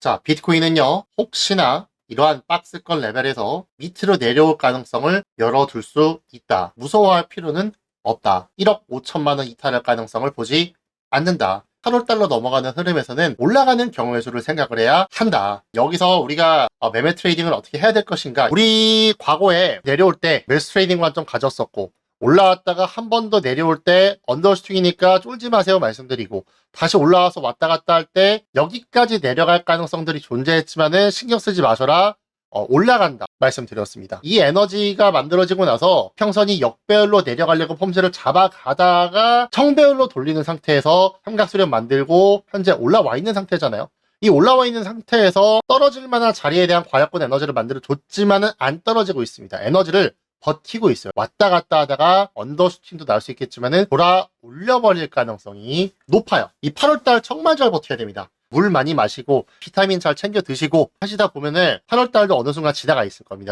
자, 비트코인은요, 혹시나 이러한 박스권 레벨에서 밑으로 내려올 가능성을 열어둘 수 있다. 무서워할 필요는 없다. 1억 5천만 원 이탈할 가능성을 보지 않는다. 8월달로 넘어가는 흐름에서는 올라가는 경우의 수를 생각을 해야 한다. 여기서 우리가 어, 매매 트레이딩을 어떻게 해야 될 것인가? 우리 과거에 내려올 때 매수 트레이딩 관점 가졌었고 올라왔다가 한 번 더 내려올 때 언더슈팅이니까 쫄지 마세요 말씀드리고 다시 올라와서 왔다 갔다 할 때 여기까지 내려갈 가능성들이 존재했지만은 신경 쓰지 마셔라. 어, 올라간다 말씀드렸습니다. 이 에너지가 만들어지고 나서 평선이 역배열로 내려가려고 폼새를 잡아가다가 청배열로 돌리는 상태에서 삼각수렴 만들고 현재 올라와 있는 상태잖아요. 이 올라와 있는 상태에서 떨어질 만한 자리에 대한 과약권 에너지를 만들어 줬지만은 안 떨어지고 있습니다. 에너지를 버티고 있어요. 왔다 갔다 하다가 언더슈팅도 나올 수 있겠지만은 돌아 올려버릴 가능성이 높아요. 이 8월달 정말 잘 버텨야 됩니다. 물 많이 마시고 비타민 잘 챙겨 드시고 하시다 보면은 8월달도 어느 순간 지나가 있을 겁니다.